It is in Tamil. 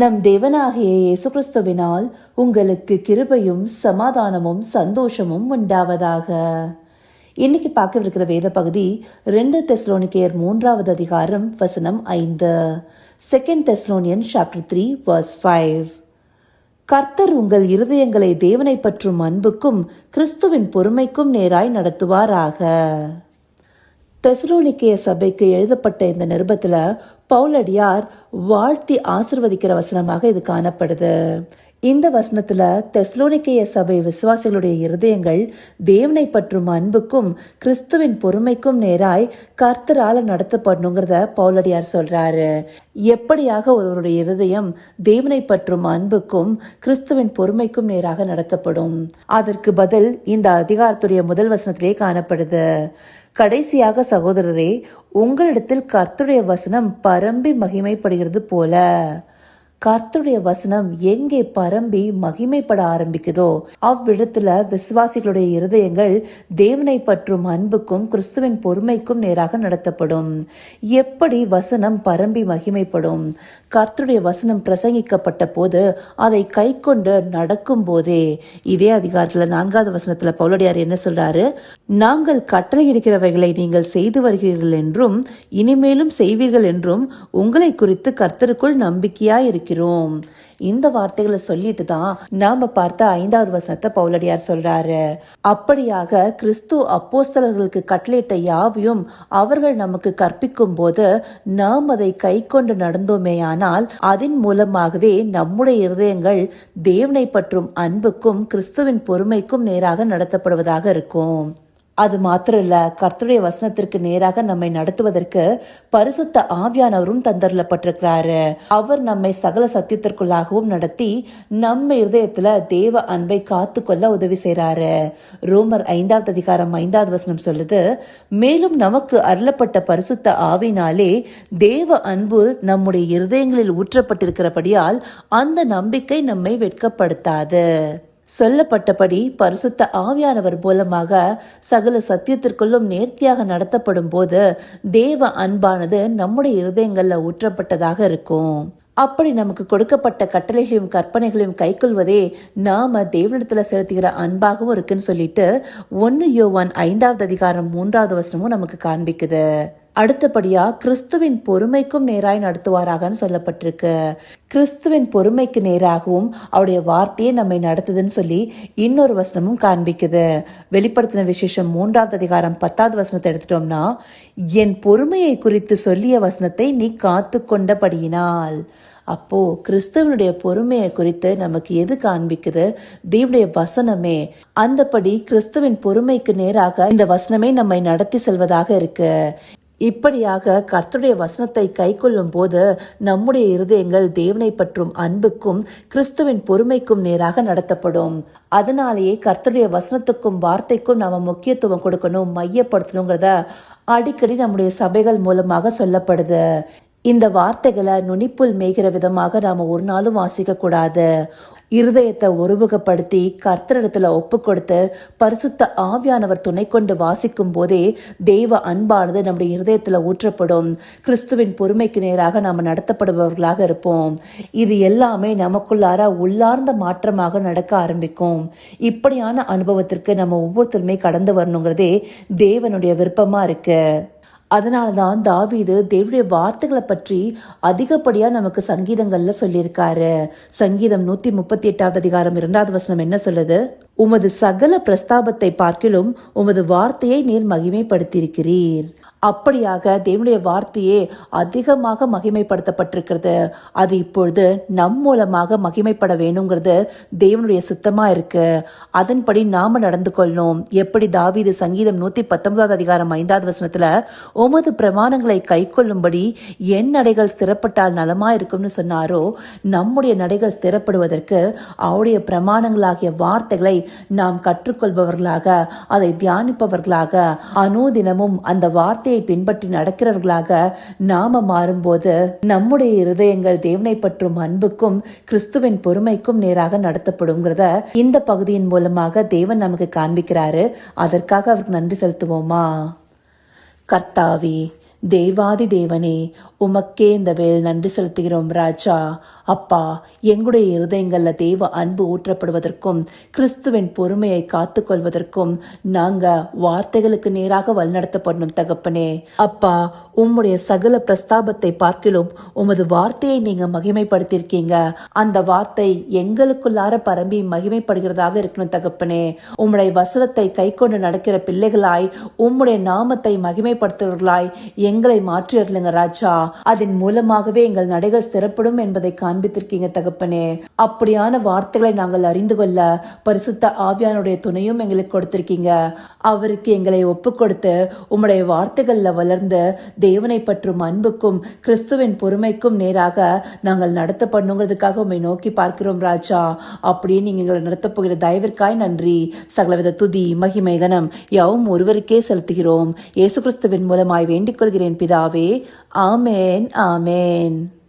நம் தேவனாகிய இயேசு கிறிஸ்துவினால் உங்களுக்கு கிருபையும் சமாதானமும் சந்தோஷமும் உண்டாவதாக. இன்னைக்கு பார்க்கவிருக்கிற வேத பகுதி ரெண்டு தெஸ்லோனிக்கேயர் மூன்றாவது அதிகாரம் வசனம் ஐந்து. Second Thessalonians chapter three verse five கர்த்தர் உங்கள் இருதயங்களை தேவனை பற்றும் அன்புக்கும் கிறிஸ்துவின் பொறுமைக்கும் நேராய் நடத்துவாராக. தெசலோனிக்கிய சபைக்கு எழுதப்பட்ட இந்த நிருபத்தில் பவுலடியார் வாழ்த்தி ஆசிர்வதிக்கிற வசனமாக இது காணப்படுது. இந்த வசனத்துல தெஸ்லோனிக்கேய சபை விசுவாசிகளுடைய இருதயங்கள் தேவனை பற்றும் அன்புக்கும் கிறிஸ்துவின் பொறுமைக்கும் நேராய் கர்த்தரால நடத்தப்படணுங்கிறத பவுலடியார் சொல்றாரு. எப்படியாக ஒருவருடைய இருதயம் தேவனை பற்றும் அன்புக்கும் கிறிஸ்துவின் பொறுமைக்கும் நேராக நடத்தப்படும்? அதற்கு பதில் இந்த அதிகாரத்துடைய முதல் வசனத்திலே காணப்படுது. கடைசியாக சகோதரரே உங்களிடத்தில் கர்த்தருடைய வசனம் பரம்பி மகிமைப்படுகிறது போல. கர்த்துடைய வசனம் எங்கே பரம்பி மகிமைப்பட ஆரம்பிக்குதோ அவ்விடத்துல விசுவாசிகளுடைய இருதயங்கள் தேவனை பற்றும் அன்புக்கும் கிறிஸ்துவின் பொறுமைக்கும் நேராக நடத்தப்படும். எப்படி வசனம் பரம்பி மகிமைப்படும்? கர்த்துடைய வசனம் பிரசங்கிக்கப்பட்ட போது அதை கை கொண்டு நடக்கும் போதே இதே அதிகாரத்துல நான்காவது வசனத்துல பவுலடியார் என்ன சொல்றாரு? நாங்கள் கட்டளையிடுகிறவைகளை நீங்கள் செய்து வருகிறீர்கள் என்றும் இனிமேலும் செய்வீர்கள் என்றும் உங்களை குறித்து கர்த்தருக்குள் நம்பிக்கையா இருக்கிறோம் இந்த வார்த்தைகளை சொல்லிட்டு தான் நாம பார்த்த ஐந்தாவது வசனத்தை பவுலடியார் சொல்றாரு. அப்படியாக கிறிஸ்து அப்போஸ்தலர்களுக்கு கட்டளையிட்ட யாவையும் அவர்கள் நமக்கு கற்பிக்கும் போது நாம் அதை கை கொண்டு நடந்தோமேயானால் அதன் மூலமாகவே நம்முடைய இருதயங்கள் தேவனை பற்றும் அன்புக்கும் கிறிஸ்துவின் பொறுமைக்கும் நேராக நடத்தப்படுவதாக இருக்கும். அது மாத்திரம் இல்ல கர்த்தருடைய வசனத்திற்கு நேராக நம்மை நடத்துவதற்கு பரிசுத்த ஆவியானவரும் தந்தரலப்பட்டிருக்கிறாரு. அவர் நம்மை சகல சத்தியத்திற்குள்ளாகவும் நடத்தி நம்ம இருதயத்துல தேவ அன்பை காத்து கொள்ள உதவி செய்றாரு. ரோமர் ஐந்தாவது அதிகாரம் ஐந்தாவது வசனம் சொல்லுது மேலும் நமக்கு அருளப்பட்ட பரிசுத்த ஆவினாலே தேவ அன்பு நம்முடைய இருதயங்களில் ஊற்றப்பட்டிருக்கிறபடியால் அந்த நம்பிக்கை நம்மை வெட்கப்படுத்தாது. சொல்லப்பட்டபடி பரிசுத்த ஆவியானவர் மூலமாக சகல சத்தியத்திற்குள்ளும் நேர்த்தியாக நடத்தப்படும் போது தேவ அன்பானது நம்முடைய இருதயங்களில் ஊற்றப்பட்டதாக இருக்கும். அப்படி நமக்கு கொடுக்கப்பட்ட கட்டளைகளையும் கற்பனைகளையும் கைக்கொள்வதே நாம தேவனிடத்துல செலுத்துகிற அன்பாகவும் இருக்குன்னு சொல்லிட்டு ஒன்னு யோவான் ஐந்தாவது அதிகாரம் மூன்றாவது வசனமும் நமக்கு காண்பிக்குது. அடுத்தபடியா கிறிஸ்துவின் பொறுமைக்கும் நேராய் நடத்துவாராகன்னு சொல்லப்பட்டிருக்கு. கிறிஸ்துவின் பொறுமைக்கு நேராகவும் அவருடைய வார்த்தையே நம்மை நடத்துதுன்னு சொல்லி இன்னொரு வசனமும் காண்பிக்குது. வெளிப்படுத்தின விசேஷம் மூன்றாவது அதிகாரம் பத்தாவது வசனத்தை எடுத்துட்டோம்னா என் பொறுமையை குறித்து சொல்லிய வசனத்தை நீ காத்து கொண்டபடியினால் அப்போ கிறிஸ்தவனுடைய பொறுமையை குறித்து நமக்கு எது காண்பிக்குது? தேவனுடைய வசனமே. அந்தபடி கிறிஸ்துவின் பொறுமைக்கு நேராக இந்த வசனமே நம்மை நடத்தி செல்வதாக இருக்கு. இப்படியாக கர்த்தருடைய வசனத்தை கைக்கொள்ளும் போது நம்முடைய இருதயங்கள் தேவனை பற்றும் அன்புக்கும் கிறிஸ்துவின் பொறுமைக்கும் நேராக நடத்தப்படும். அதனாலேயே கர்த்தருடைய வசனத்துக்கும் வார்த்தைக்கும் நாம முக்கியத்துவம் கொடுக்கணும் மையப்படுத்தணுங்கிறத அடிக்கடி நம்முடைய சபைகள் மூலமாக சொல்லப்படுது. இந்த வார்த்தைகளை நுனிப்புல் மேய்கிற விதமாக நாம ஒரு நாளும் வாசிக்க கூடாது இருதயத்தை ஒருமுகப்படுத்தி கர்த்தரிடத்துல ஒப்பு கொடுத்து பரிசுத்த ஆவியானவர் துணை கொண்டு வாசிக்கும் போதே தெய்வ அன்பானது நம்முடைய இருதயத்துல ஊற்றப்படும். கிறிஸ்துவின் பொறுமைக்கு நேராக நாம் நடத்தப்படுபவர்களாக இருப்போம். இது எல்லாமே நமக்குள்ளார உள்ளார்ந்த மாற்றமாக நடக்க ஆரம்பிக்கும். இப்படியான அனுபவத்திற்கு நம்ம ஒவ்வொருத்தருமே கடந்து வரணுங்கிறதே தேவனுடைய விருப்பமா இருக்கு. அதனால தான் தாவீது தேவடைய வார்த்தைகளை பற்றி அதிகப்படியாக நமக்கு சங்கீதங்களில் சொல்லியிருக்காரு. சங்கீதம் நூற்றி முப்பத்தி எட்டாவது அதிகாரம் இரண்டாவது வசனம் என்ன சொல்லுது? உமது சகல பிரஸ்தாபத்தை பார்க்கிலும் உமது வார்த்தையை நீர் மகிமைப்படுத்தியிருக்கிறீர். அப்படியாக தேவனுடைய வார்த்தையே அதிகமாக மகிமைப்படுத்தப்பட்டிருக்கிறது. அது இப்பொழுது நம் மூலமாக மகிமைப்பட வேணுங்கிறது தேவனுடைய சித்தமாக இருக்கு. அதன்படி நாம நடந்து கொள்ளணும். எப்படி தாவீது சங்கீதம் நூத்தி பத்தொன்பதாவது அதிகாரம் ஐந்தாவது வசனத்துல உமது பிரமாணங்களை கை கொள்ளும்படி என் நடைகள் ஸ்திரப்பட்டால் நலமா இருக்கும்னு சொன்னாரோ நம்முடைய நடைகள் ஸ்திரப்படுவதற்கு அவருடைய பிரமாணங்களாகிய வார்த்தைகளை நாம் கற்றுக்கொள்பவர்களாக அதை தியானிப்பவர்களாக அனுதினமும் அந்த வார்த்தையை பின்பற்றி நடக்கிறவர்களாக நாம மாறும்போது நம்முடைய இருதயங்கள் தேவனை பற்றும் அன்புக்கும் கிறிஸ்துவின் பொறுமைக்கும் நேராக நடத்தப்படுங்கிறத இந்த பகுதியின் மூலமாக தேவன் நமக்கு காண்பிக்கிறாரு. அதற்காக அவருக்கு நன்றி செலுத்துவோமா? கர்த்தாவி தேவாதி தேவனே உமக்கே இந்த வேல் நன்றி செலுத்துகிறோம் ராஜா. அப்பா எங்களுடைய இருதயங்கள்ல தேவ அன்பு ஊற்றப்படுவதற்கும் கிறிஸ்துவின் பொறுமையை காத்துக்கொள்வதற்கும் நாங்க வார்த்தைகளுக்கு நேராக வழிநடத்தப்படணும் தகப்பனே. அப்பா உம்முடைய சகல பிரஸ்தாபத்தை பார்க்கிலும் உமது வார்த்தையை நீங்க மகிமைப்படுத்தியிருக்கீங்க. அந்த வார்த்தை எங்களுக்குள்ளார பரம்பி மகிமைப்படுகிறதாக இருக்கணும் தகப்பனே. உம்முடைய வசனத்தை கை கொண்டு நடக்கிற பிள்ளைகளாய் உம்முடைய நாமத்தை மகிமைப்படுத்துவர்களாய் எங்களை மாற்றியர்களுங்க ராஜா. அதன் மூலமாகவே எங்கள் நடைகள் ஸ்திரப்படும் என்பதை காண்பித்திருக்கீங்க தகப்பனே. அப்படியான வார்த்தைகளை நாங்கள் அறிந்து கொள்ள பரிசுத்த ஆவியானுடைய துணையும் எங்களுக்கு கொடுத்திருக்கீங்க. அவருக்கு எங்களை ஒப்பு கொடுத்து உம்முடைய வார்த்தைகளில் வளர்ந்து தேவனை பற்றும் அன்புக்கும் கிறிஸ்துவின் பொறுமைக்கும் நேராக நாங்கள் நடத்த பண்ணுங்கிறதுக்காக உம்மை நோக்கி பார்க்கிறோம் ராஜா. அப்படியே நீங்க எங்களை நடத்தப் போகிற தயவிற்காய் நன்றி. சகலவித துதி மகிமை கனம் யாவும் ஒருவருக்கே செலுத்துகிறோம். இயேசு கிறிஸ்துவின் மூலமாய் வேண்டிக் கொள்கிறேன் பிதாவே. ஆமேன் ஆமேன்.